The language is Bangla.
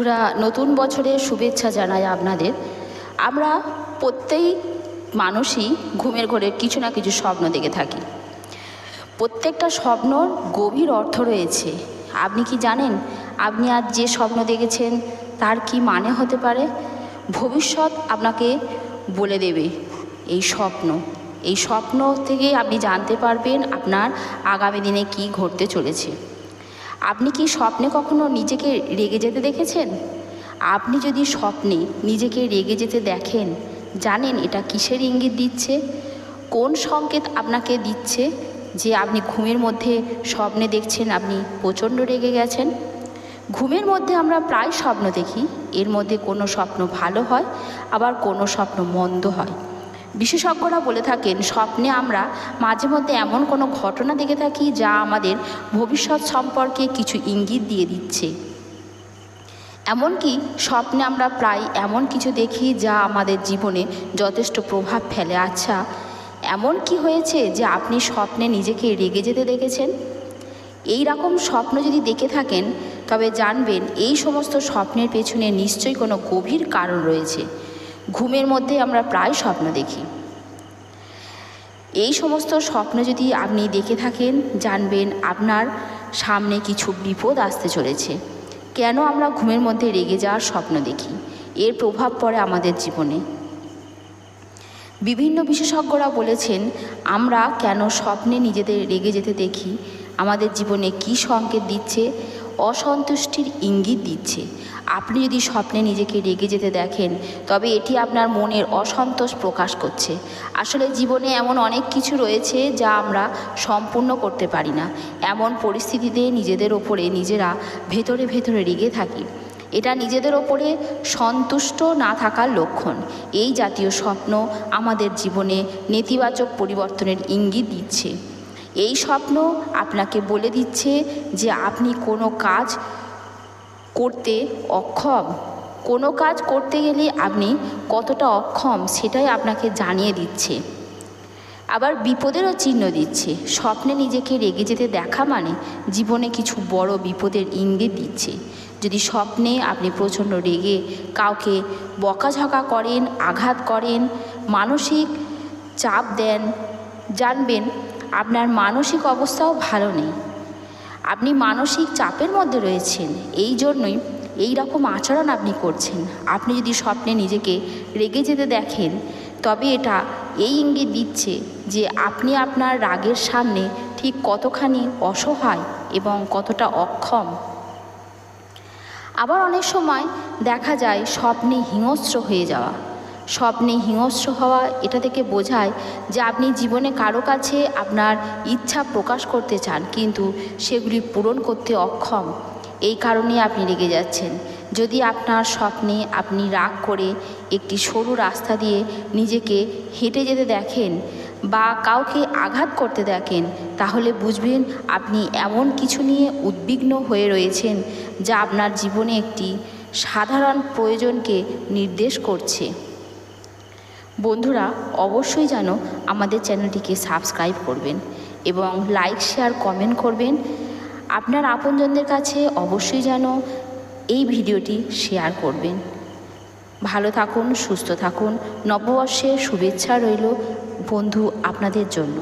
বন্ধুরা, নতুন বছরের শুভেচ্ছা জানাই আপনাদের। আমরা প্রত্যেক মানুষই ঘুমের ঘরে কিছু না কিছু স্বপ্ন দেখে থাকি। প্রত্যেকটা স্বপ্নর গভীর অর্থ রয়েছে। আপনি কি জানেন, আপনি আজ যে স্বপ্ন দেখেছেন, তার কি মানে হতে পারে? ভবিষ্যৎ আপনাকে বলে দেবে, এই স্বপ্ন। এই স্বপ্ন থেকেই আপনি জানতে পারবেন আপনার আগামী দিনে কি ঘটতে চলেছে। আপনি কি স্বপ্নে কখনো নিজেকে রেগে যেতে দেখেছেন? আপনি যদি স্বপ্নে নিজেকে রেগে যেতে দেখেন, জানেন এটা কিসের ইঙ্গিত দিচ্ছে? কোন সংকেত আপনাকে দিচ্ছে যে আপনি ঘুমের মধ্যে স্বপ্নে দেখছেন আপনি প্রচণ্ড রেগে গেছেন? ঘুমের মধ্যে আমরা প্রায় স্বপ্ন দেখি, এর মধ্যে কোনো স্বপ্ন ভালো হয়, আবার কোনো স্বপ্ন মন্দ হয়। বিশেষজ্ঞরা বলে থাকেন, স্বপ্নে আমরা মাঝে মধ্যে এমন কোনো ঘটনা দেখে থাকি যা আমাদের ভবিষ্যৎ সম্পর্কে কিছু ইঙ্গিত দিয়ে দিচ্ছে। এমনকি স্বপ্নে আমরা প্রায় এমন কিছু দেখি যা আমাদের জীবনে যথেষ্ট প্রভাব ফেলে। আচ্ছা এমন কি হয়েছে যে আপনি স্বপ্নে নিজেকে রেগে যেতে দেখেছেন? এই রকম স্বপ্ন যদি দেখে থাকেন, তবে জানবেন এই সমস্ত স্বপ্নের পেছনে নিশ্চয়ই কোনো গভীর কারণ রয়েছে। ঘুমের মধ্যে আমরা প্রায় স্বপ্ন দেখি। এই সমস্ত স্বপ্ন যদি আপনি দেখে থাকেন, জানবেন আপনার সামনে কিছু বিপদ আসতে চলেছে। কেন আমরা ঘুমের মধ্যে রেগে যাওয়ার স্বপ্ন দেখি? এর প্রভাব পড়ে আমাদের জীবনে। বিভিন্ন বিশেষজ্ঞরা বলেছেন, আমরা কেন স্বপ্নে নিজেদের রেগে যেতে দেখি? আমাদের জীবনে কী সংকেত দিচ্ছে? অসন্তুষ্টির ইঙ্গিত দিচ্ছে। আপনি যদি স্বপ্নে নিজেকে রেগে যেতে দেখেন, তবে এটি আপনার মনের অসন্তোষ প্রকাশ করছে। আসলে জীবনে এমন অনেক কিছু রয়েছে যা আমরা সম্পূর্ণ করতে পারি না। এমন পরিস্থিতিতে নিজেদের ওপরে নিজেরা ভেতরে ভেতরে রেগে থাকি। এটা নিজেদের ওপরে সন্তুষ্ট না থাকার লক্ষণ। এই জাতীয় স্বপ্ন আমাদের জীবনে নেতিবাচক পরিবর্তনের ইঙ্গিত দিচ্ছে। এই স্বপ্ন আপনাকে বলে দিচ্ছে যে আপনি কোনো কাজ করতে অক্ষম। কোনো কাজ করতে গেলে আপনি কতটা অক্ষম সেটাই আপনাকে জানিয়ে দিচ্ছে। আবার বিপদেরও চিহ্ন দিচ্ছে। স্বপ্নে নিজেকে রেগে যেতে দেখা মানে জীবনে কিছু বড় বিপদের ইঙ্গিত দিচ্ছে। যদি স্বপ্নে আপনি প্রচণ্ড রেগে কাউকে বকাঝকা করেন, আঘাত করেন, মানসিক চাপ দেন, জানবেন আপনার মানসিক অবস্থাও ভালো নেই। আপনি মানসিক চাপের মধ্যে রয়েছেন, এই জন্যই এই রকম আচরণ আপনি করছেন। আপনি যদি স্বপ্নে নিজেকে রেগে যেতে দেখেন, তবে এটা এই ইঙ্গিত দিচ্ছে যে আপনি আপনার রাগের সামনে ঠিক কতখানি অসহায় এবং কতটা অক্ষম। আবার অনেক সময় দেখা যায় স্বপ্নে হিংস্র হয়ে যাওয়া। স্বপ্নে হিংস্র হওয়া, এটা থেকে বোঝায় যে আপনি জীবনে কারও কাছে আপনার ইচ্ছা প্রকাশ করতে চান, কিন্তু সেগুলি পূরণ করতে অক্ষম। এই কারণে আপনি রেগে যাচ্ছেন। যদি আপনার স্বপ্নে আপনি রাগ করে একটি সরু রাস্তা দিয়ে নিজেকে হেঁটে যেতে দেখেন বা কাউকে আঘাত করতে দেখেন, তাহলে বুঝবেন আপনি এমন কিছু নিয়ে উদ্বিগ্ন হয়ে রয়েছেন যা আপনার জীবনে একটি সাধারণ প্রয়োজনকে নির্দেশ করছে। বন্ধুরা, অবশ্যই যেন আমাদের চ্যানেলটিকে সাবস্ক্রাইব করবেন এবং লাইক, শেয়ার, কমেন্ট করবেন। আপনার আপনজনদের কাছে অবশ্যই যেন এই ভিডিওটি শেয়ার করবেন। ভালো থাকুন, সুস্থ থাকুন। নববর্ষের শুভেচ্ছা রইল বন্ধু আপনাদের জন্য।